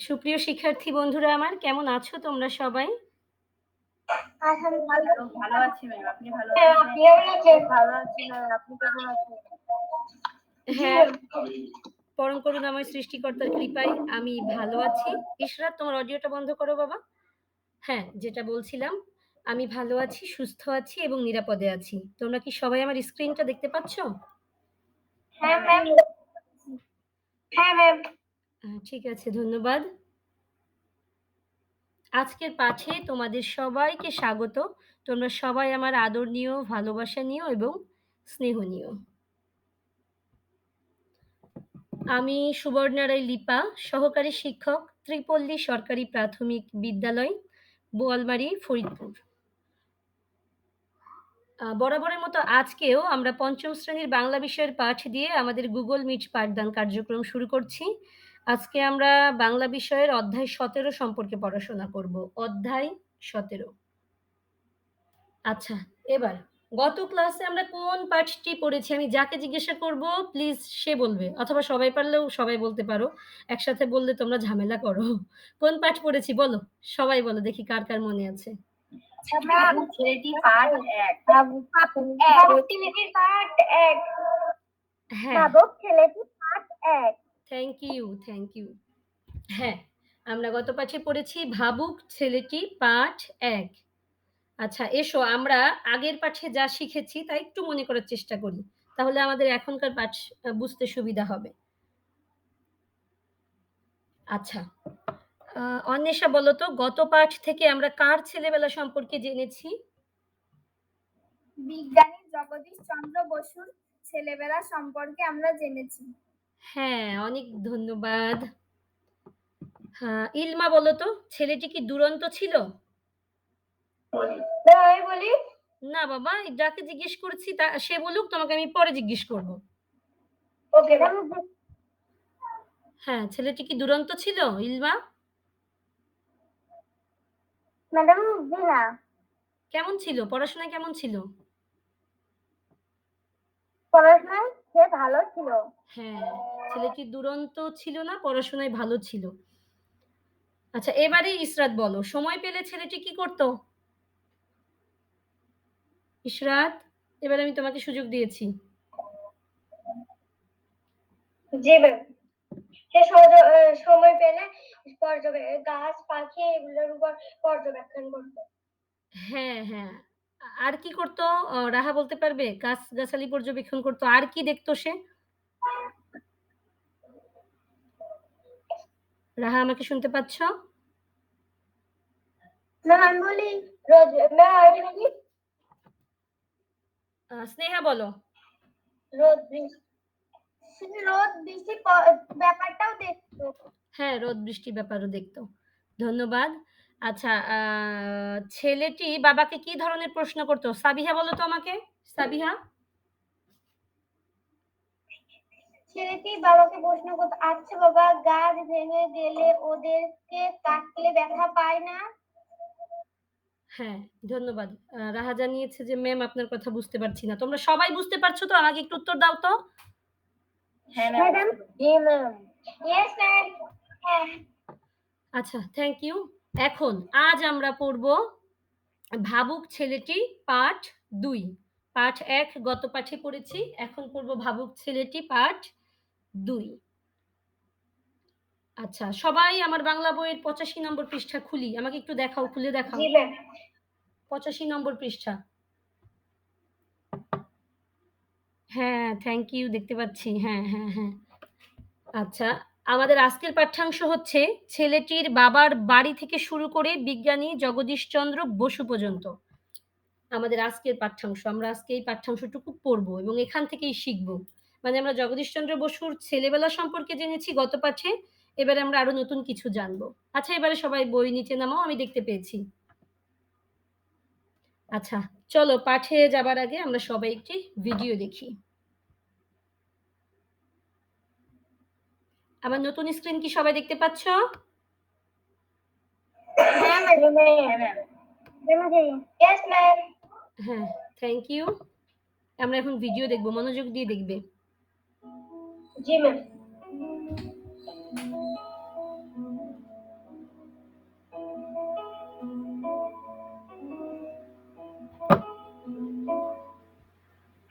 সুপ্রিয় শিক্ষার্থী বন্ধুরা আমার কেমন আছো তোমরা সবাই? ভালো আছি ম্যাম আপনি ভালো হ্যাঁ, আছেন আপনি কেমন আছেন? ভালো আছি ম্যাম আপনি কেমন আছেন হ্যাঁ পরম করুণাময় সৃষ্টিকর্তার কৃপায় আমি ভালো আছি। ইশরাত তোমার অডিওটা বন্ধ করো বাবা। হ্যাঁ যেটা বলছিলাম আমি ভালো আছি সুস্থ আছি এবং নিরাপদে আছি। তোমরা কি সবাই আমার স্ক্রিনটা দেখতে পাচ্ছ? হ্যাঁ ম্যাম হ্যাঁ ম্যাম ঠিক আছে ধন্যবাদ। আজকের পাঠে তোমাদের সবাইকে স্বাগত। তোমরা সবাই আমার আদর নিও, ভালোবাসা নিও এবং স্নেহ নিও। আমি সুবর্ণারায় লিপা, সহকারী শিক্ষক, ত্রিপল্লী সরকারি প্রাথমিক বিদ্যালয়, বোয়ালমারি, ফরিদপুর। বরাবরের মতো আজকেও আমরা পঞ্চম শ্রেণির বাংলা বিষয়ের পাঠ দিয়ে আমাদের গুগল মিট পাঠদান কার্যক্রম শুরু করছি। আজকে আমরা বাংলা বিষয়ের অধ্যায় সতেরো সম্পর্কে পড়াশোনা করব। অধ্যায় সতেরো। আচ্ছা এবার গত ক্লাসে আমরা কোন পাঠটি পড়েছি আমি যাকে জিজ্ঞাসা করব প্লিজ সে বলবে। অথবা সবাই পারলেও সবাই বলতে পারো। একসাথে বললে তোমরা ঝামেলা করো। কোন পাঠ পড়েছি বলো? সবাই বলো দেখি কার কার মনে আছে। এক। হ্যাঁ। ছেলেটি পার্ট এক। থ্যাংক ইউ থ্যাংক ইউ হ্যাঁ আমরা গত পাঠে পড়েছি ভাবুক ছেলেটি পাঠ এক। আচ্ছা এসো, আমরা আগের পাঠে যা শিখেছি তা একটু মনে করার চেষ্টা করি। তাহলে আমাদের এখনকার পাঠ বুঝতে সুবিধা হবে। আচ্ছা অন্বেষা, বলো তো, গত পাঠ থেকে আমরা কার ছেলেবেলা সম্পর্কে জেনেছি? বিজ্ঞানী জগদীশ চন্দ্র বসুর ছেলেবেলা সম্পর্কে আমরা জেনেছি। হ্যাঁ অনেক ধন্যবাদ। হ্যাঁ ইলমা বলো তো ছেলেটি কি দুরন্ত ছিল? আমি বলি। না বাবা যাকে জিজ্ঞেস করছি তা সে বলুক তোমাকে আমি পরে জিজ্ঞেস করব। ওকে হ্যাঁ ছেলেটি কি দুরন্ত ছিল ইলমা? ম্যাডাম কেমন ছিল? পড়াশোনা কেমন ছিল? পড়াশোনায় সে ভালো ছিল। হ্যাঁ ছেলেটি দুরন্ত ছিল না পড়াশোনায় ভালো ছিল। আচ্ছা এবারে ইসরাত বলো সময় পেলে ছেলেটি কি করতো? ইসরাত এবার আমি তোমাকে সুযোগ দিয়েছি। জি ম্যাম। সে সময় পেলে পর্যবে গাছ পাখি এগুলোর উপর পর্যবেক্ষণ করতো। হ্যাঁ হ্যাঁ। আর কি করতো? রাহা বলতে পারবে? গাছ গাছালি পর্যবেক্ষণ করতো। আর কি দেখতো সে? রাহা আমাকে শুনতে পাচ্ছ? স্নেহা বলো। রোদ বৃষ্টি ব্যাপারটাও দেখতো। হ্যাঁ রোদ বৃষ্টি ব্যাপারও দেখতো। ধন্যবাদ। আচ্ছা আহ, ছেলেটি বাবাকে কি ধরনের প্রশ্ন করতো? সাবিহা বলো তো আমাকে। সাবিহা? ছেলেটি বাবাকে প্রশ্ন করতো আচ্ছা বাবা গাছ ভেঙে গেলে ওদেরকে কাটলে ব্যথা পায় না? হ্যাঁ ধন্যবাদ। আহ, রাহা জানিয়েছে যে ম্যাম আপনার কথা বুঝতে পারছি না। তোমরা সবাই বুঝতে পারছ তো? আমাকে একটু উত্তর দাও তো। হ্যাঁ ম্যাম। হ্যাঁ। আচ্ছা থ্যাংক ইউ এখন আজ আমরা পড়ব ভাবুক ছেলেটি পাঠ দুই। পাঠ এক গত পাঠে পড়েছি। এখন পড়ব ভাবুক ছেলেটি পাঠ দুই। আচ্ছা সবাই আমার বাংলা বইয়ের পঁচাশি নম্বর পৃষ্ঠা খুলি। আমাকে একটু দেখাও খুলে দেখাও। পঁচাশি নম্বর পৃষ্ঠা। হ্যাঁ থ্যাংক ইউ দেখতে পাচ্ছি। হ্যাঁ হ্যাঁ হ্যাঁ। আচ্ছা আমাদের আজকের পাঠ্যাংশ হচ্ছে ছেলেটির বাবার বাড়ি থেকে শুরু করে বিজ্ঞানী জগদীশচন্দ্র বসু পর্যন্ত। আমাদের আজকের পাঠ্যাংশ, আমরা আজকে এই পাঠ্যাংশটুকু পড়ব এবং এখান থেকেই শিখব। মানে আমরা জগদীশচন্দ্র বসুর ছেলেবেলা সম্পর্কে জেনেছি গত পাঠে, এবারে আমরা আরও নতুন কিছু জানব। আচ্ছা এবারে সবাই বই নিচে নামাও, আমি দেখতে পেয়েছি। আচ্ছা চলো পাঠে যাবার আগে আমরা সবাই একটি ভিডিও দেখি। আমার নতুন স্ক্রিন কি সবাই দেখতে পাচ্ছ? হ্যাঁ, হ্যাঁ, হ্যাঁ, হ্যাঁ থ্যাংক ইউ আমরা এখন ভিডিও দেখব মনোযোগ দিয়ে দেখবে। জি ম্যাম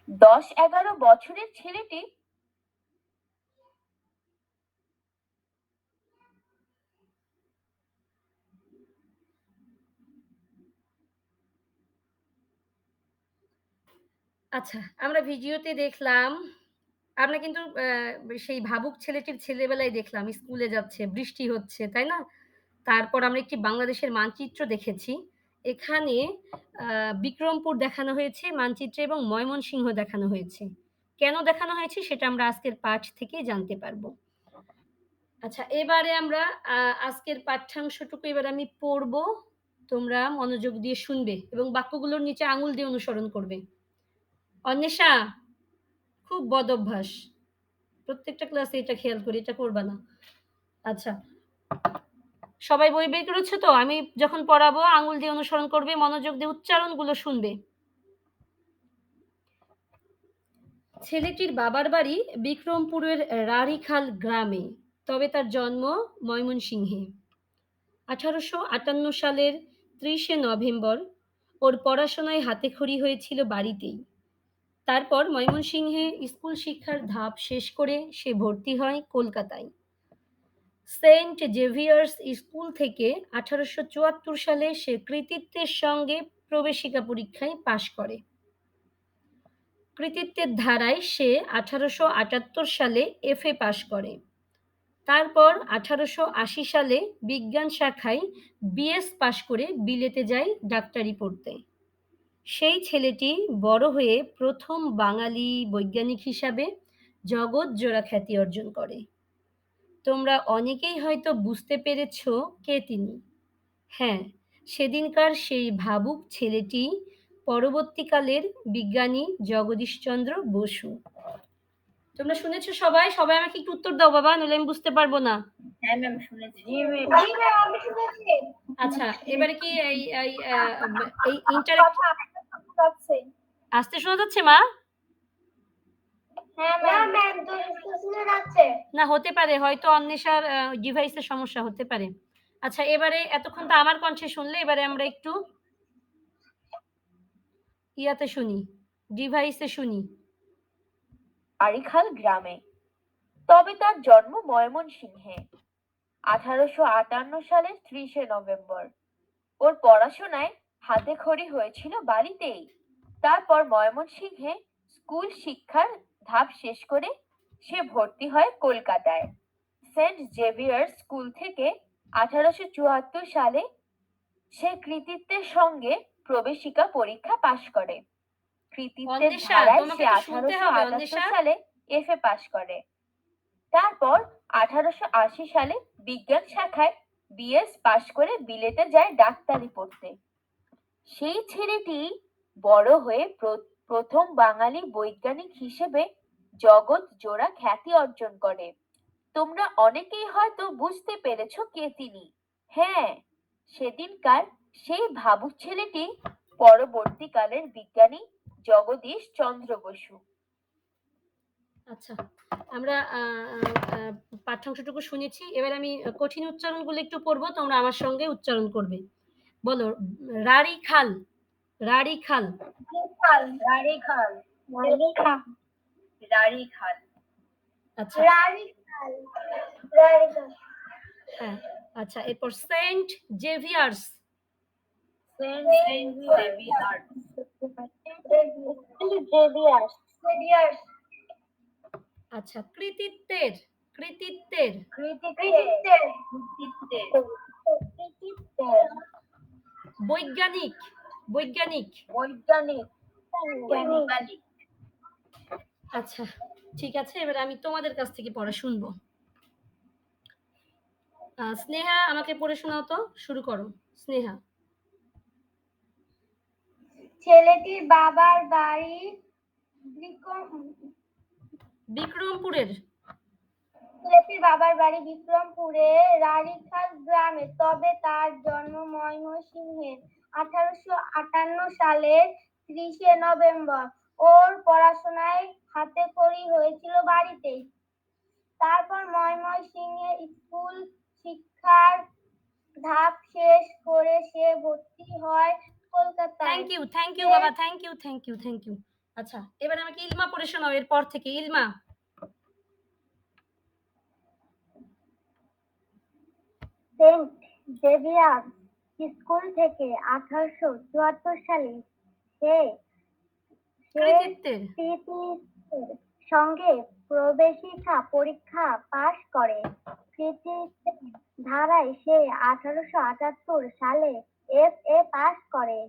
দশ এগারো বছরের ছেলেটি আচ্ছা, আমরা ভিডিওতে দেখলাম আমরা কিন্তু সেই ভাবুক ছেলেটির ছেলেবেলায় দেখলাম স্কুলে যাচ্ছে, বৃষ্টি হচ্ছে, তাই না? তারপর আমরা একটি বাংলাদেশের মানচিত্র দেখেছি। এখানে বিক্রমপুর দেখানো হয়েছে মানচিত্রে এবং ময়মনসিংহ দেখানো হয়েছে। কেন দেখানো হয়েছে সেটা আমরা আজকের পাঠ থেকেই জানতে পারব। আচ্ছা, এবারে আমরা আজকের পাঠ্যাংশটুকু এবার আমি পড়ব। তোমরা মনোযোগ দিয়ে শুনবে এবং বাক্যগুলোর নিচে আঙুল দিয়ে অনুসরণ করবে। অন্বেষা, খুব বদ অভ্যাস। প্রত্যেকটা ক্লাসে এটা খেয়াল করি, এটা করবা না। আচ্ছা। সবাই বই বের করেছ তো? আমি যখন পড়াবো আঙুল দিয়ে অনুসরণ করবে, মনোযোগ দিয়ে উচ্চারণগুলো শুনবে। ছেলেটির বাবার বাড়ি বিক্রমপুরের রাড়ীখাল গ্রামে। তবে তার জন্ম ময়মনসিংহে। ১৮৫৮ সালের ৩০শে নভেম্বর ওর পড়াশোনায় হাতেখড়ি হয়েছিল বাড়িতেই। তারপর ময়মনসিংহে স্কুল শিক্ষার ধাপ শেষ করে সে ভর্তি হয় কলকাতায়। সেন্ট জেভিয়ার্স স্কুল থেকে ১৮৭৪ সালে সে কৃতিত্বের সঙ্গে প্রবেশিকা পরীক্ষায় পাশ করে। কৃতিত্বের ধারায় সে ১৮৭৮ সালে এফ এ পাশ করে। তারপর ১৮৮০ সালে বিজ্ঞান শাখায় বিএস পাশ করে বিলেতে যায় ডাক্তারি পড়তে। সেই ছেলেটি বড় হয়ে প্রথম বাঙালি বৈজ্ঞানিক হিসাবে জগৎ জোড়া খ্যাতি অর্জন করে। তোমরা অনেকেই হয়তো বুঝতে পেরেছ কে তিনি। হ্যাঁ, সেদিনকার সেই ভাবুক ছেলেটি পরবর্তীকালের বিজ্ঞানী জগদীশচন্দ্র বসু। তোমরা শুনেছ সবাই? সবাই আমাকে একটু উত্তর দাও বাবা, নইলে আমি বুঝতে পারব না। হ্যাঁ ম্যাম শুনেছি। আচ্ছা, এবারে কি এই এই এই ইন্টারেক্ট আসতে শোনা যাচ্ছে মা? হ্যাঁ। না হতে পারে হয়তো অন্বেষার ডিভাইসের সমস্যা হতে পারে। আচ্ছা এবারে এতক্ষণ তো আমার কণ্ঠে শুনলে এবারে আমরা একটু ইয়াতে শুনি, ডিভাইসে শুনি। আরিখাল গ্রামে। তবে তার জন্ম ময়মনসিংহে। ১৮৫৮ সালের ৩০শে নভেম্বর। ওর পড়াশোনায় হাতেখড়ি হয়েছিল বাড়িতেই। তারপর ময়মনসিংহে স্কুল শিক্ষার ধাপ শেষ করে সে ভর্তি হয় কলকাতায়। সেন্ট জেভিয়ার স্কুল থেকে ১৮৭৪ সালে সে কৃতিত্বের সঙ্গে প্রবেশিকা পরীক্ষা পাশ করে। কৃতিত্বের ধারায় সে তো শুনতে হবে, ১৮৭৮ অন্বেষা। সালে এফএ পাশ করে। তারপর ১৮৮০ সালে বিজ্ঞান শাখায় বিএস পাশ করে বিলেতে যায় ডাক্তারি পড়তে। সেই ছেলেটি বড় হয়ে প্রথম বাঙালি বৈজ্ঞানিক হিসেবে জগৎ জোড়া খ্যাতি অর্জন করে। তোমরা অনেকেই হয়তো বুঝতে পেরেছ কে তিনি। হ্যাঁ, সেদিনকার সেই ভাবুক ছেলেটি পরবর্তীকালের বিজ্ঞানী জগদীশ চন্দ্র বসু। আচ্ছা, আমরা পাঠ্যাংশটুকু শুনেছি। এবার আমি কঠিন উচ্চারণগুলো একটু পড়ব, তোমরা আমার সঙ্গে উচ্চারণ করবে। বলো রাড়ীখাল, রাড়ীখাল। খাল, রাড়ীখাল, রানীখাল, রাড়ীখাল, আচ্ছা, রানীখাল, রানীখাল, হ্যাঁ, আচ্ছা এরপর Saint Xavier's, Saint Xavier's, Xavier's, Xavier's, আচ্ছা কৃতিত্বের, কৃতিত্বের, কৃতিত্বের, কৃতিত্বের, কৃতিত্বের, বৈজ্ঞানিক, বৈজ্ঞানিক। বৈজ্ঞানিক, আচ্ছা, ঠিক আছে এবার আমি তোমাদের কাছ থেকে পড়া শুনব। স্নেহা আমাকে পড়ে শোনাও তো, শুরু করো। স্নেহা। ছেলেটির বাবার বাড়ি বিক্রমপুরের, ছেলেটির বাবার বাড়ি বিক্রমপুরে রানীখাল গ্রামে তবে তার জন্ম ময়মনসিংহে আঠারোশো আটান্ন সালের ত্রিশে নভেম্বর ওর পড়াশোনায় হাতে খড়ি হয়েছিল বাড়িতেই তারপর ময়মনসিংহে স্কুল শিক্ষার ধাপ শেষ করে সে ভর্তি হয় কলকাতায় থ্যাংক ইউ, থ্যাংক ইউ বাবা, thank you, thank you, thank you. আচ্ছা, এবার আমাকে ইলমা পড়ে শোনাও এরপর থেকে। ইলমা। সেন্ট জেভিয়ার স্কুল থেকে আঠারোশো চুয়াত্তর সালে সে সঙ্গে প্রবেশিকা পরীক্ষা পাশ করে। কৃতিত্বের ধারায় সে আঠারোশো আটাত্তর সালে এফ এ পাশ করে।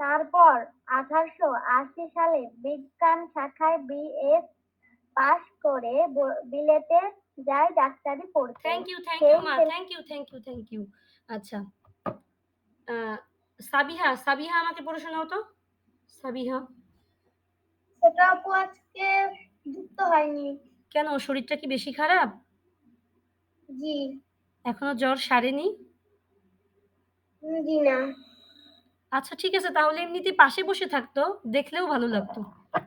তারপর আঠারোশো আশি সালে বিজ্ঞান শাখায় বি বিএস পাশ করে বিলেতে যায় ডাক্তারি পড়তে থ্যাংক ইউ, থ্যাংক ইউ মা। Thank you, thank you, thank you. আচ্ছা। সাবিহা, সাবিহা আমাকে পড়ে শোনাও তো। সাবিহা। সেটা আপু আজকে যুক্ত হয়নি কেন শরীরটা কি বেশি খারাপ? জি এখনও জ্বর সারেনি? জি না আচ্ছা ঠিক আছে তাহলে এমনিতেই পাশে বসে থাকতো, দেখলেও ভালো লাগতো।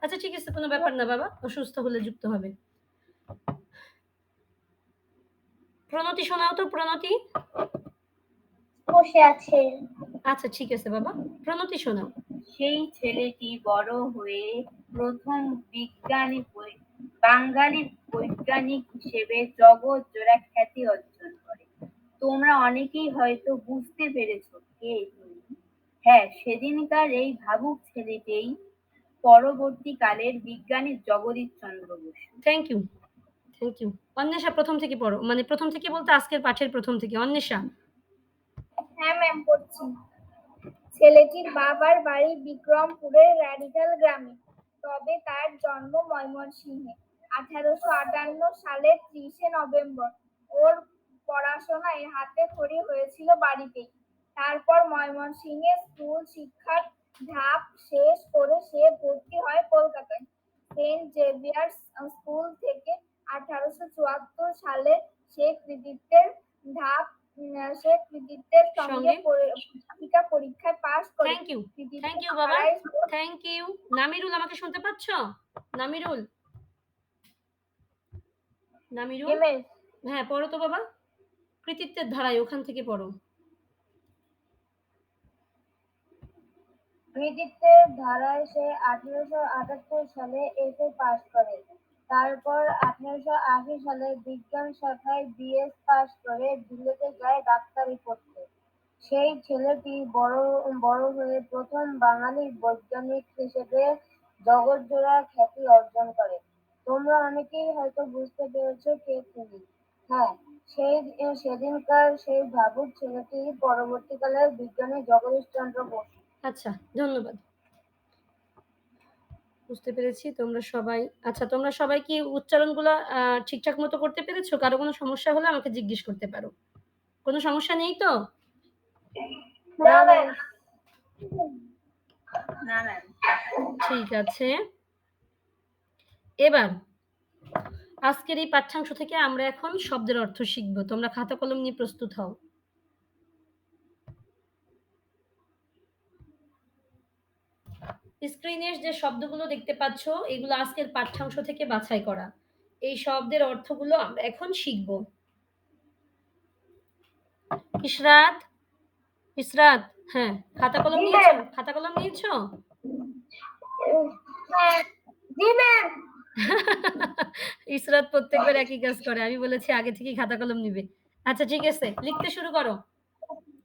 আচ্ছা ঠিক আছে কোনো ব্যাপার না বাবা। অসুস্থ হলে যুক্ত হবে। প্রণতি শোনাও তো প্রণতি। বসে আছে আচ্ছা ঠিক আছে বাবা। প্রণতি শোনাও। সেই ছেলেটি বড় হয়ে প্রথম বিজ্ঞানী বাঙালি বৈজ্ঞানিক হিসেবে জগৎ জোড়া খ্যাতি অর্জন করে তোমরা অনেকেই হয়তো বুঝতে পেরেছ কে তিনি হ্যাঁ সেদিনকার এই ভাবুক ছেলেটিই পরবর্তীকালের বিজ্ঞানী Jagadish Chandra Bose thank you. Thank you. Anwesha প্রথম থেকে পড়ো। মানে প্রথম থেকে বলতে আজকের পাঠের প্রথম থেকে। অন্বেষা। হ্যাঁ ম্যাম পড়ছি ছেলেটির বাবার বাড়ি বিক্রমপুরের র্যাডিক্যাল গ্রামে তবে তার জন্ম ময়মনসিংহে আঠারোশো আটান্ন সালের ত্রিশে নভেম্বর ওর পড়াশোনায় হাতে খড়ি হয়েছিল বাড়িতেই তারপর ময়মনসিংহে স্কুল শিক্ষার ধাপ শেষ করে সে ভর্তি হয় কলকাতায় সেন্ট জেভিয়ার্স স্কুল থেকে আঠারোশো চুয়াত্তর সালে সে কৃতিত্বের ধাপ সে কৃতিত্বের সঙ্গে? পরীক্ষা পরীক্ষায় পাশ করে থ্যাংক ইউ। থ্যাংক ইউ বাবা। Thank you. নামিরুল আমাকে শুনতে পাচ্ছ? নামিরুল। নামিরুল। হ্যাঁ পড়ো তো বাবা। কৃতিত্বের ধারায় ওখান থেকে পড়ো। কৃতিত্বের ধারায় সে আঠারোশো আটাত্তর সালে এসে পাশ করে তারপর আঠারোশো আশি সালে বিজ্ঞান শাখায় বিএস পাশ করে বিলেতে যায় ডাক্তারি পড়তে সেই ছেলেটি বড় বড় হয়ে প্রথম বাঙালি বৈজ্ঞানিক হিসেবে জগৎজোড়া খ্যাতি অর্জন করে। তোমরা অনেকেই হয়তো বুঝতে পেরেছ কে তিনি। হ্যাঁ সেই, সেদিনকার সেই ভাবুক ছেলেটি পরবর্তীকালে বিজ্ঞানী জগদীশ চন্দ্র বসু। আচ্ছা ধন্যবাদ। বুঝতে পেরেছি তোমরা সবাই আচ্ছা তোমরা সবাই কি উচ্চারণগুলা ঠিকঠাক মতো করতে পেরেছ? কারও কোনো সমস্যা হলে আমাকে জিজ্ঞেস করতে পারো। কোনো সমস্যা নেই তো? না ম্যাম না ঠিক আছে। এবার আজকের এই পাঠ্যাংশ থেকে আমরা এখন শব্দের অর্থ শিখব তোমরা খাতা কলম নিয়ে প্রস্তুত হও। স্ক্রিনে যে শব্দগুলো দেখতে পাচ্ছ এগুলো আজকের পাঠ্যাংশ থেকে বাছাই করা। এই শব্দের অর্থগুলো আমরা এখন শিখব। ইশরাত, ইসরাত হ্যাঁ, খাতা কলম নিয়েছো? খাতা কলম নিয়েছো? ইসরাত প্রত্যেকবার একই কাজ করে। আমি বলেছি আগে থেকেই খাতা কলম নিবে। আচ্ছা ঠিক আছে, লিখতে শুরু করো।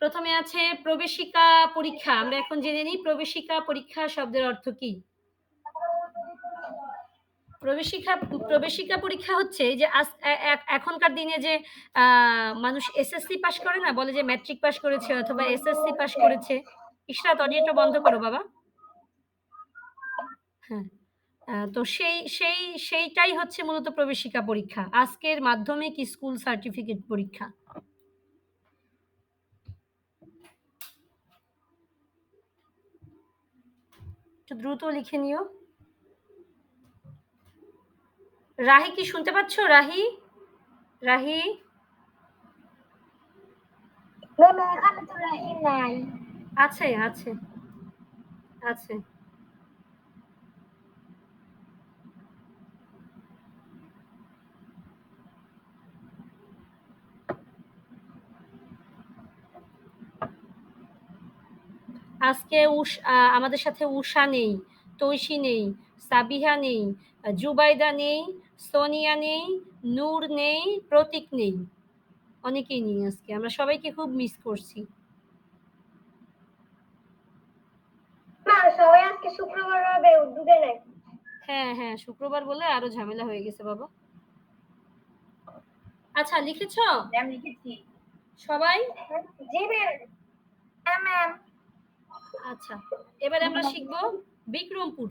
প্রথমে আছে প্রবেশিকা পরীক্ষা। আমরা এখন জেনে নিই প্রবেশিকা পরীক্ষা শব্দের অর্থ কি? প্রবেশিকা প্রবেশিকা পরীক্ষা হচ্ছে যে এখনকার দিনে যে মানুষ এসএসসি পাস করে না? বলে যে ম্যাট্রিক পাস করেছে অথবা এসএসসি পাস করেছে। ইশরাত অডিওটা বন্ধ করো বাবা। হ্যাঁ। তো সেই সেই, সেইটাই হচ্ছে মূলত প্রবেশিকা পরীক্ষা। আজকের মাধ্যমিক স্কুল সার্টিফিকেট পরীক্ষা। একটু দ্রুত লিখে নিও। রাহি কি শুনতে পাচ্ছ? রাহি? রাহি? এখানে তো রাহিম নাই আছে, আছে। আছে। আজকে উষ আমাদের সাথে উষা নেই, তৈশী নেই, সাবিহা নেই জুবাইদা নেই সোনিয়া নেই নূর নেই প্রতীক নেই। অনেকেই নেই আজকে আমরা সবাইকে খুব মিস করছি। সবাই আজকে শুক্রবার হবে উদ্যোগে নাই। হ্যাঁ হ্যাঁ শুক্রবার বলে আরও ঝামেলা হয়ে গেছে বাবা। আচ্ছা লিখেছ? ম্যাম লিখেছি। সবাই? জি ম্যাম ম্যাম আচ্ছা এবারে আমরা শিখব বিক্রমপুর।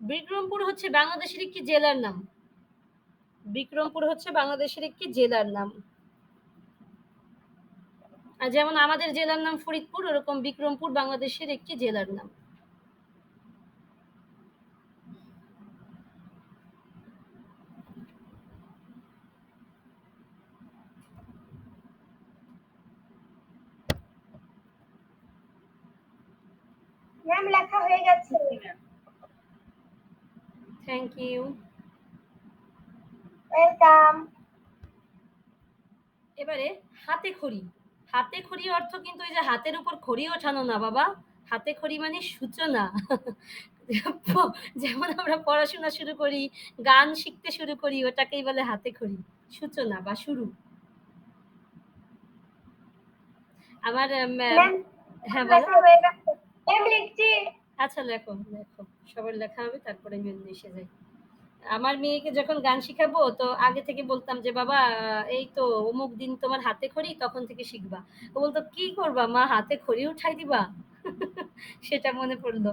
বিক্রমপুর হচ্ছে বাংলাদেশের একটি জেলার নাম। বিক্রমপুর হচ্ছে বাংলাদেশের একটি জেলার নাম। আর যেমন আমাদের জেলার নাম ফরিদপুর, ওরকম বিক্রমপুর বাংলাদেশের একটি জেলার নাম। ম্যাম লেখা হয়ে গেছে। থ্যাংক ইউ ওয়েলকাম এবারে হাতে খড়ি। হাতে খড়ি অর্থ কিন্তু ওই যে হাতের উপর খড়ি ওঠানো না বাবা। হাতে খড়ি মানে সূচনা। যেমন আমরা পড়াশোনা শুরু করি গান শিখতে শুরু করি ওটাকেই বলে হাতে খড়ি সূচনা বা শুরু। আমার হ্যাঁ বলো। লিখছি আচ্ছা লেখো লেখো। সবার লেখা হবে তারপরে আমি এসে যাই। আমার মেয়েকে যখন গান শিখাবো তো আগে থেকে বলতাম যে বাবা এই তো অমুক দিন তোমার হাতে খড়ি তখন থেকে শিখবা। ও বলতো কি করবা মা হাতে খড়ি উঠাই দিবা? সেটা মনে পড়ল।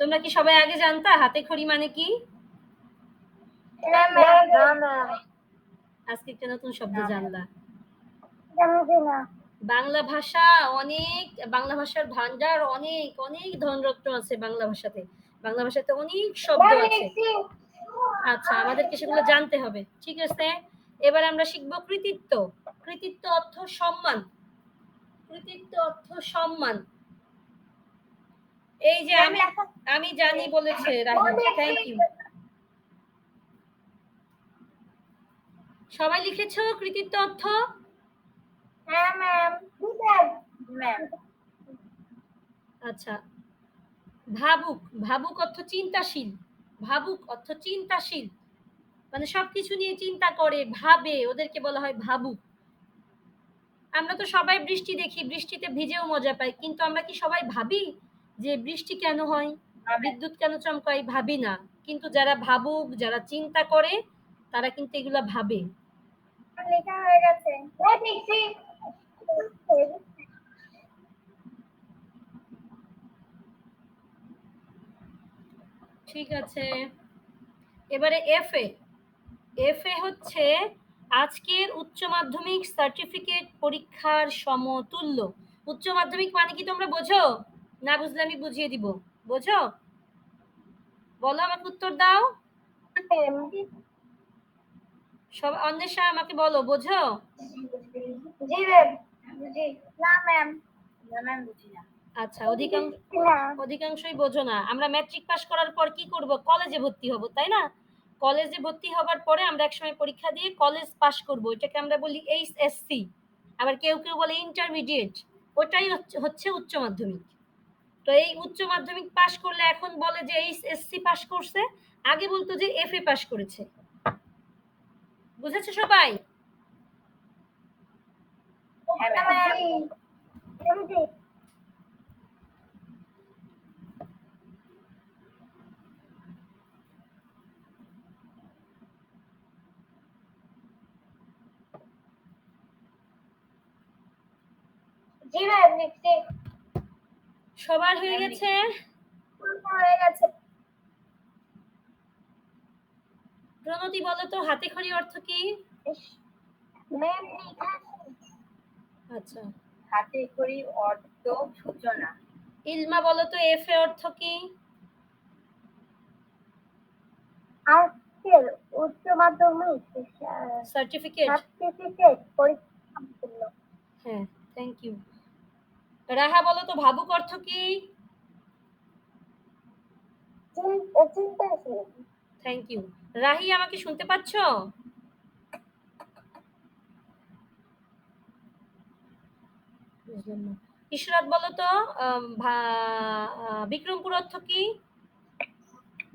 তোমরা কি সবাই আগে জানতা হাতে খড়ি মানে কি? আজকে একটা নতুন শব্দ জানলা। বাংলা ভাষা অনেক বাংলা ভাষার ভান্ডার অনেক অনেক ধনরত্ন আছে বাংলা ভাষাতে। বাংলা ভাষাতে অনেক শব্দ আছে। আচ্ছা আমাদেরকে সেগুলো জানতে হবে ঠিক আছে? এবার আমরা শিখব কৃতিত্ব। কৃতিত্ব অর্থ সম্মান। কৃতিত্ব অর্থ সম্মান। এই যে আমি আমি জানি বলেছে রাহিম থ্যাংক ইউ সবাই লিখেছো কৃতিত্ব অর্থ? হ্যাঁ ম্যাম ম্যাম ম্যাম আচ্ছা। ভাবুক ভাবুক অর্থ চিন্তাশীল। ভাবুক অর্থ চিন্তাশীল। মানে সবকিছু নিয়ে চিন্তা করে ভাবে ওদেরকে বলা হয় ভাবুক। আমরা তো সবাই বৃষ্টি দেখি বৃষ্টিতে ভিজেও মজা পাই। কিন্তু আমরা কি সবাই ভাবি যে বৃষ্টি কেন হয়? বিদ্যুৎ কেন চমকায়? ভাবি না। কিন্তু যারা ভাবুক যারা চিন্তা করে তারা কিন্তু এগুলা ভাবে। লেখা হয়ে গেছে। ঠিক আছে। এবারে এফ এ এফ এ হচ্ছে আজকের উচ্চ মাধ্যমিক সার্টিফিকেট পরীক্ষার সমতুল্য। উচ্চ মাধ্যমিক মানে কি তোমরা বোঝো? না বুঝলে আমি বুঝিয়ে দিব। বোঝো? বলো আমাকে উত্তর দাও। সব অন্বেষা আমাকে বলো, বোঝো? না ম্যাম না ম্যাম বুঝি না। আচ্ছা অধিকাংশ অধিকাংশই বোঝো না। আমরা ম্যাট্রিক পাস করার পর কি করব? কলেজে ভর্তি হব তাই না? কলেজে ভর্তি হবার পরে আমরা একসময় পরীক্ষা দিয়ে কলেজ পাস করব। এটাকে আমরা বলি এইচএসসি আবার কেউ কেউ বলে ইন্টারমিডিয়েট ওটাই হচ্ছে- হচ্ছে উচ্চ মাধ্যমিক। তো এই উচ্চ মাধ্যমিক পাস করলে এখন বলে যে এইচএসসি পাস করছে আগে বলতো যে এফএ পাস করেছে। বুঝেছ সবাই হ্যাঁ ম্যাম ম্যাম জি জি ম্যাম লিখছি সবার হয়ে গেছে? হয়ে গেছে প্রণতি বলো তো হাতে খড়ি অর্থ কি? ম্যাম আচ্ছা। হাতে করি অর্থ সূচনা। ইলমা বলো তো এফ এ অর্থ কি? আজকের উচ্চ মাধ্যমিক সার্টিফিকেট সার্টিফিকেট পরীক্ষা হ্যাঁ থ্যাংক ইউ রাহা বলো তো ভাবুক অর্থ কি? থ্যাংক ইউ রাহি আমাকে শুনতে পাচ্ছ? বুঝলাম না ইশরাত বলো তো বিক্রমপুর অর্থ কি?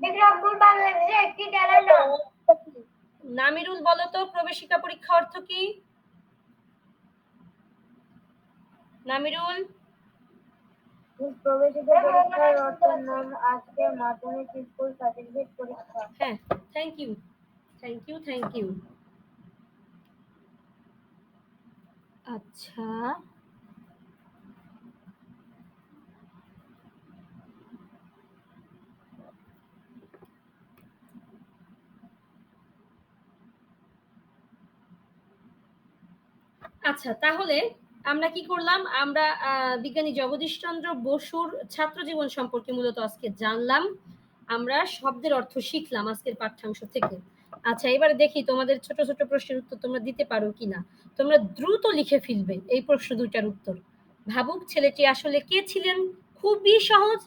বিক্রমপুর বাংলাদেশের একটি জেলার নাম। নামিরুল বলো তো প্রবেশিকা পরীক্ষা অর্থ কি? নামিরুল? প্রবেশিকা পরীক্ষার অর্থের নাম আজকে মাধ্যমিক স্কুল সার্টিফিকেট পরীক্ষা। হ্যাঁ thank you thank you thank you আচ্ছা। আচ্ছা তাহলে আমরা কি করলাম? আমরা বিজ্ঞানী জগদীশচন্দ্র বসুর ছাত্র জীবন সম্পর্কে মূলত আজকে জানলাম। আমরা শব্দের অর্থ শিখলাম আজকের পাঠ্যাংশ থেকে। আচ্ছা এবারে দেখি তোমাদের ছোট ছোট প্রশ্নের উত্তর তোমরা দিতে পারো কিনা। তোমরা দ্রুত লিখে ফেলবে এই প্রশ্ন দুইটার উত্তর। ভাবুক ছেলেটি আসলে কে ছিলেন? খুবই সহজ।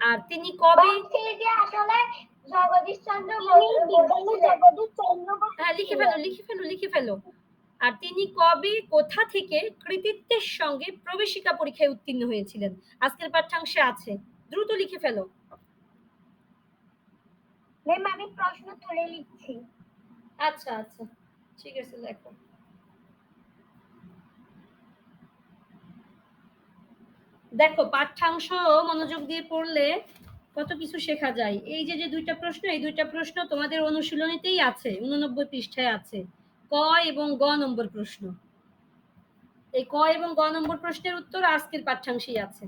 আর তিনি কবে? ছেলেটি আসলে হ্যাঁ লিখে ফেলো লিখে ফেলো লিখে ফেলো। আর তিনি কবে কোথা থেকে কৃতিত্বের সঙ্গে প্রবেশিকা পরীক্ষায় উত্তীর্ণ হয়েছিলেন? আজকের পাঠ্যাংশে আছে। দ্রুত লিখে ফেলো। ম্যাম আমি প্রশ্ন তুলে লিখছি আচ্ছা আচ্ছা। ঠিক আছে লেখো দেখো পাঠ্যাংশ মনোযোগ দিয়ে পড়লে কত কিছু শেখা যায়। এই যে যে দুইটা প্রশ্ন এই দুইটা প্রশ্ন তোমাদের অনুশীলনীতেই আছে উননব্বই পৃষ্ঠায় আছে। ক এবং গ নম্বর প্রশ্ন। এই ক এবং গ নম্বর প্রশ্নের উত্তর আজকের পাঠ্যাংশেই আছে।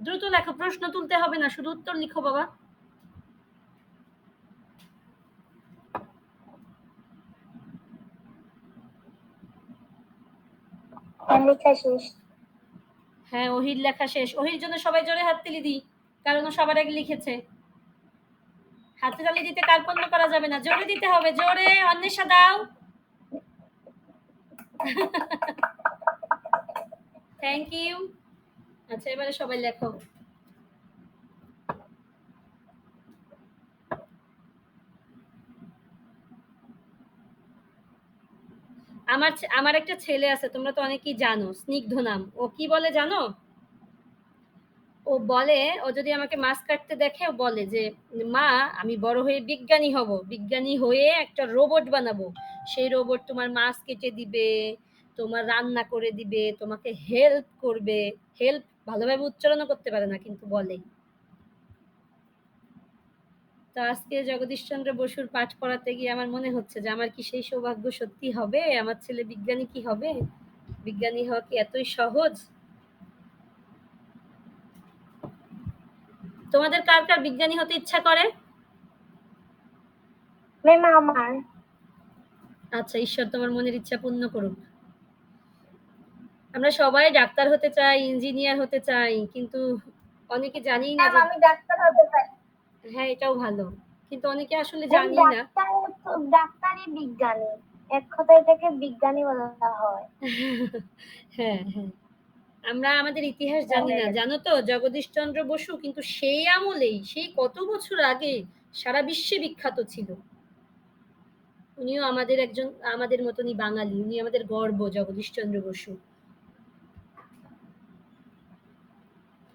দ্রুত লেখো প্রশ্ন তুলতে হবে না শুধু উত্তর লিখো বাবা। শেষ। হ্যাঁ ওহির লেখা শেষ। ওহির জন্য সবাই জোরে হাততালি দিই কারণ ও সবার আগে লিখেছে। হাতে তালি দিতে কার্পণ্য করা যাবে না? জোরে দিতে হবে, জোরে, অন্বেষা দাও। থ্যাংক ইউ আচ্ছা এবারে সবাই লেখো। আমার আমার একটা ছেলে আছে, তোমরা তো অনেকেই জানো, স্নিগ্ধ নাম। ও কি বলে জানো? বলে, ও যদি আমাকে মাছ কাটতে দেখে, ও বলে যে, মা, আমি বড় হয়ে বিজ্ঞানী হব। বিজ্ঞানী হয়ে একটা রোবট বানাবো। সেই রোবট তোমার মাছ কেটে দিবে, তোমার রান্না করে দিবে, তোমাকে হেল্প করবে। হেল্প ভালোভাবে উচ্চারণও করতে পারে না, কিন্তু বলে। তো আজকে জগদীশচন্দ্র বসুর পাঠ পড়াতে গিয়ে আমার মনে হচ্ছে যে, আমার কি সেই সৌভাগ্য সত্যি হবে? আমার ছেলে বিজ্ঞানী কি হবে? বিজ্ঞানী হওয়া কি এতই সহজ? তোমাদের কার কার বিজ্ঞানী হতে ইচ্ছা করে? ম্যাম আমার। আচ্ছা ঈশ্বর তোমার মনের ইচ্ছা পূর্ণ করুক। আমরা সবাই ডাক্তার হতে চাই ইঞ্জিনিয়ার হতে চাই কিন্তু অনেকে জানি না আমি ডাক্তার হতে চাই। হ্যাঁ এটাও ভালো। কিন্তু অনেকে আসলে জানি না। ডাক্তার ডাক্তারই বিজ্ঞানী। এক কথায় এটাকে বিজ্ঞানী বলা হয়। হ্যাঁ হ্যাঁ। আমরা আমাদের ইতিহাস জানি না জানো তো? জগদীশচন্দ্র বসু কিন্তু সেই আমলেই সেই কত বছর আগে সারা বিশ্বে বিখ্যাত ছিল। উনিও আমাদের একজন আমাদের মতনই বাঙালি উনি আমাদের গর্ব জগদীশচন্দ্র বসু।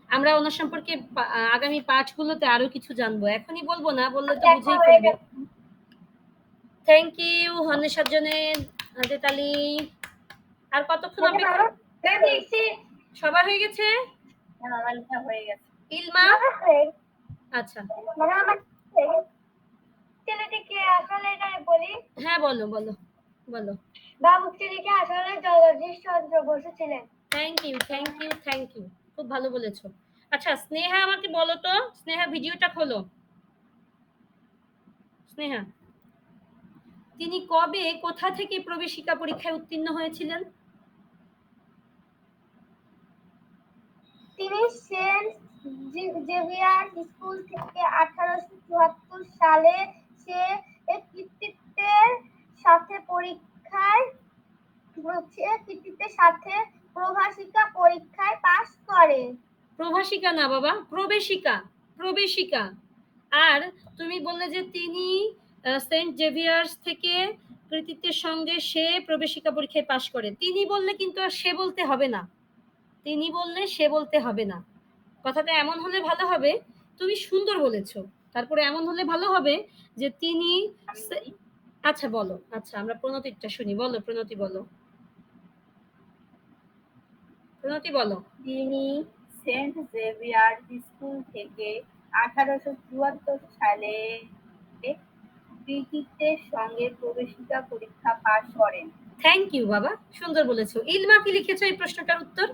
আমরা ওনার সম্পর্কে আগামী পাঠগুলোতে আরও কিছু জানব। এখনই বলব না বললে তো দেখা বুঝেই হয়ে ফেলবে। থ্যাংক ইউ হনের সাতজনের হাতে তালি আর কতক্ষণ অপেক্ষা সবার হয়ে গেছে? হ্যাঁ, ইলমা? আচ্ছা। মানে ছেলেটিকে আসলে বলি। হ্যাঁ বলো বলো বলো। বাবু ছেলেকে আসলে জগদীশ চন্দ্র বসু ছিলেন। Thank you thank you thank you খুব ভালো বলেছ। আচ্ছা স্নেহা আমাকে বলো তো। স্নেহা ভিডিওটা খোলো। স্নেহা। তিনি কবে কোথা থেকে প্রবেশিকা পরীক্ষায় উত্তীর্ণ হয়েছিলেন? তিনি সেন্ট জেভিয়ার স্কুল থেকে আঠারোশো চুয়াত্তর সালে সে কৃতিত্বের সাথে পরীক্ষায় কৃতিত্বের সাথে প্রভাষিকা পরীক্ষায় পাশ করে। প্রভাষিকা না বাবা, প্রবেশিকা প্রবেশিকা। আর তুমি বললে যে তিনি সেন্ট জেভিয়ার্স থেকে কৃতিত্বের সঙ্গে সে প্রবেশিকা পরীক্ষায় পাশ করে। তিনি বললে কিন্তু আর সে বলতে হবে না। তিনি বললে সে বলতে হবে না। কথাটা এমন হলে ভালো হবে তুমি সুন্দর বলেছ। তারপরে এমন হলে ভালো হবে যে তিনি আচ্ছা বলো। আচ্ছা আমরা প্রণতিটা শুনি। বলো প্রণতি বলো। প্রণতি বলো। তিনি সেন্ট জেভিয়ার স্কুল থেকে আঠারোশো চুয়াত্তর সালে কৃতিত্বের সঙ্গে প্রবেশিকা পরীক্ষা পাশ করেন। থ্যাংক ইউ বাবা। সুন্দর বলেছ। ইলমা কি লিখেছো এই প্রশ্নটার উত্তর?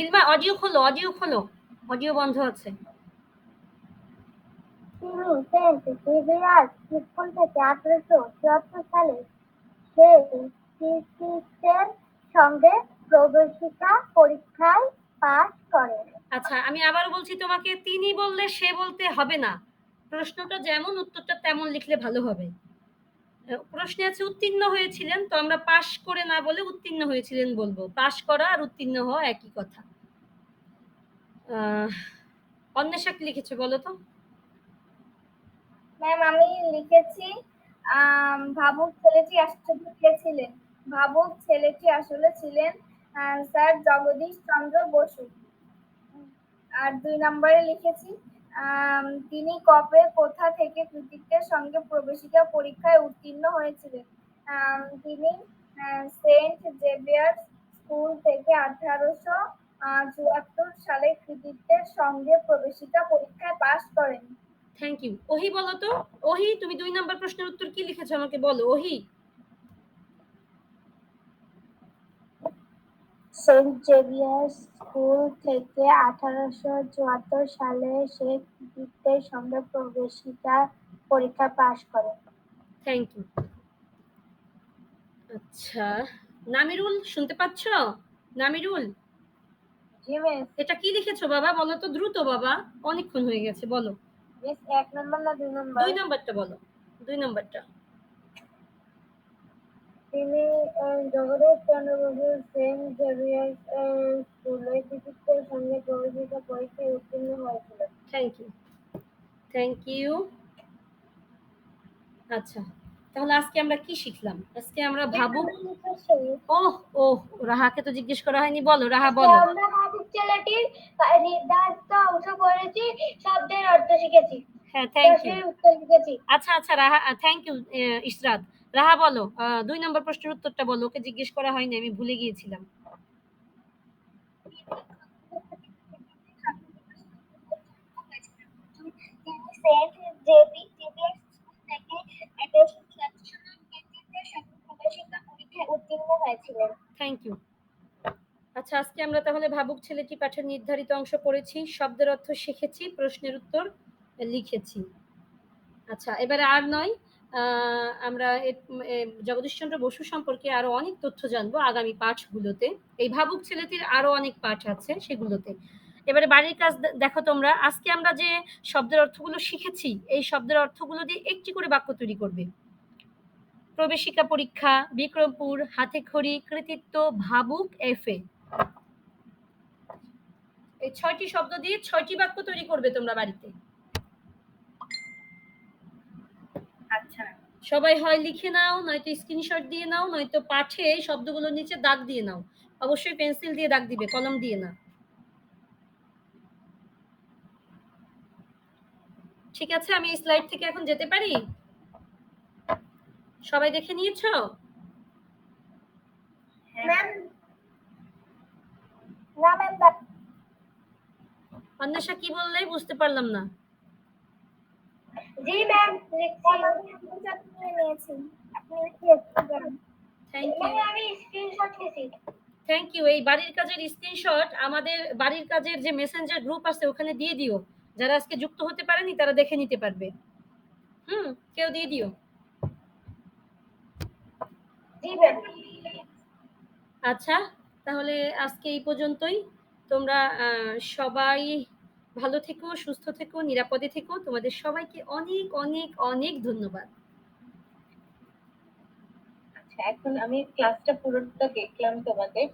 ইলমা অডিও খোলো অডিও খোলো। অডিও বন্ধ আছে। সালে সঙ্গে প্রবেশিকা পরীক্ষায় পাশ করেন। আচ্ছা আমি আবার বলছি তোমাকে তিনি বললে সে বলতে হবে না। প্রশ্নটা যেমন উত্তরটা তেমন লিখলে ভালো হবে। প্রশ্নে আছে, উত্তীর্ণ হয়েছিলেন, তো আমরা পাশ করে না বলে উত্তীর্ণ হয়েছিলেন বলব। পাশ করা আর উত্তীর্ণ হওয়া একই কথা। অন্বেষা কি লিখেছো বলো তো? ম্যাম আমি লিখেছি ভাবুক ছেলেটি আশ্চর্য ছিলেন? ভাবুক ছেলেটি আসলে ছিলেন স্যার জগদীশ চন্দ্র বসু। আর দুই নম্বরে লিখেছি তিনি কবে, কোথা থেকে কৃতিত্বের সঙ্গে প্রবেশিকা পরীক্ষায় উত্তীর্ণ হয়েছিলেন? তিনি সেন্ট জেভিয়ার স্কুল থেকে আঠারোশো চুয়াত্তর সালে কৃতিত্বের সঙ্গে প্রবেশিকা পরীক্ষায় পাশ করেন। থ্যাংক ইউ ওহি বলো তো? ওহি, তুমি দুই নম্বর প্রশ্নের উত্তর কি লিখেছো আমাকে বলো? ওহি? সেন্ট জেভিয়ার স্কুল থেকে আঠারোশো চুয়াত্তর সালে সে কৃতিত্বের সঙ্গে প্রবেশিকা পরীক্ষা পাশ করে। থ্যাংক ইউ আচ্ছা নামিরুল শুনতে পাচ্ছ? নামিরুল? এটা কি লিখেছো বাবা? বলো তো দ্রুত বাবা। অনেকক্ষণ হয়ে গেছে বলো। এক নম্বর না দুই নম্বর? দুই নম্বরটা বলো। দুই নম্বরটা। তিনি জগদীশ চন্দ্র বসু সেন্ট জেভিয়ার স্কুলে কৃতিত্বের সঙ্গে প্রবেশিকা পরীক্ষায় উত্তীর্ণ হয়েছিলেন। থ্যাংক ইউ থ্যাংক ইউ আচ্ছা তাহলে আজকে আমরা কি শিখলাম? আজকে আমরা ভাবুক ওহ ওহ রাহাকে তো জিজ্ঞেস করা হয়নি বলো রাহা বলো। আমরা ভাবুক ছেলেটির নির্ধারিত অংশ পড়েছি শব্দের অর্থ শিখেছি। হ্যাঁ থ্যাংক ইউ আচ্ছা আচ্ছা রাহা থ্যাংক ইউ ইসরাত রাহা, বলো। দুই নম্বর প্রশ্নের উত্তরটা বলো। ওকে জিজ্ঞেস করা হয়নি, আমি ভুলে গিয়েছিলাম। থ্যাংক ইউ আচ্ছা আজকে আমরা তাহলে ভাবুক ছেলেটি পাঠের নির্ধারিত অংশ পড়েছি? শব্দের অর্থ শিখেছি, প্রশ্নের উত্তর লিখেছি। আচ্ছা এবারে আর নয়। আমরা জগদীশচন্দ্র বসু সম্পর্কে আরও অনেক তথ্য জানব আগামী পাঠগুলোতে। এই ভাবুক ছেলেটির আরও অনেক পাঠ আছে সেগুলোতে। এবারে বাড়ির কাজ দেখো তোমরা, আজকে আমরা যে শব্দের অর্থগুলো শিখেছি, এই শব্দের অর্থগুলো দিয়ে একটি করে বাক্য তৈরি করবে। প্রবেশিকা পরীক্ষা, বিক্রমপুর হাতে খড়ি কৃতিত্ব, ভাবুক এফে এই ছয়টি শব্দ দিয়ে ছয়টি বাক্য তৈরি করবে তোমরা বাড়িতে। আচ্ছা। সবাই হয় লিখে নাও নয়তো স্ক্রিনশট দিয়ে নাও নয়তো পাঠে শব্দগুলোর নিচে দাগ দিয়ে নাও। অবশ্যই পেন্সিল দিয়ে দাগ দিবে কলম দিয়ে না। ঠিক আছে আমি এই স্লাইড থেকে এখন যেতে পারি? সবাই দেখে নিয়েছো? হ্যাঁ। অন্বেষা কি বললে? বুঝতে পারলাম না। জি ম্যাম নিয়েছি। আপনি থ্যাংক ইউ আমি স্ক্রিনশট নিয়েছি। থ্যাংক ইউ এই বাড়ির কাজের স্ক্রিনশট আমাদের বাড়ির কাজের যে মেসেঞ্জার গ্রুপ আছে ওখানে দিয়ে দিও। যারা আজকে যুক্ত হতে পারেনি তারা দেখে নিতে পারবে। হুম কেউ দিয়ে দিও। আচ্ছা তাহলে আজকে এই পর্যন্তই। তোমরা সবাই ভালো থেকো, সুস্থ থেকো, নিরাপদে থেকো। তোমাদের সবাইকে অনেক অনেক অনেক ধন্যবাদ। আচ্ছা এখন আমি ক্লাসটা পুরোটা দেখলাম তোমাদের।